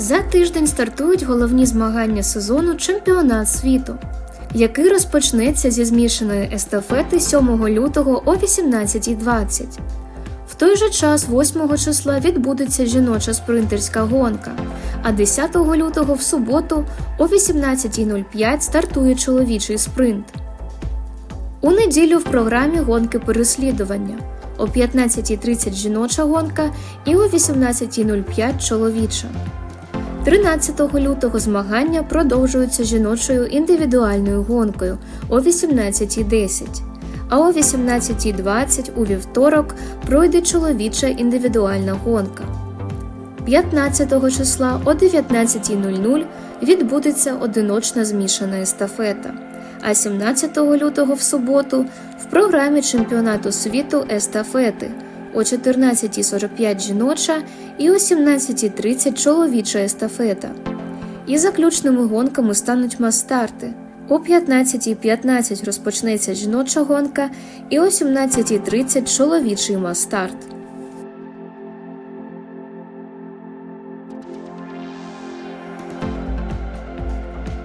За тиждень стартують головні змагання сезону Чемпіонат світу, який розпочнеться зі змішаної естафети 7 лютого о 18.20. В той же час, 8 числа, відбудеться жіноча спринтерська гонка, а 10 лютого в суботу о 18.05 стартує чоловічий спринт. У неділю в програмі гонки переслідування о 15.30 жіноча гонка і о 18.05 чоловіча. 13 лютого змагання продовжуються жіночою індивідуальною гонкою о 18.10, а о 18.20 у вівторок пройде чоловіча індивідуальна гонка. 15 числа о 19.00 відбудеться одиночна змішана естафета, а 17 лютого в суботу в програмі чемпіонату світу естафети о 14.45 жіноча і о 17.30 чоловіча естафета. І заключними гонками стануть мастарти. О 15.15 розпочнеться жіноча гонка і о 17.30 чоловічий мастарт.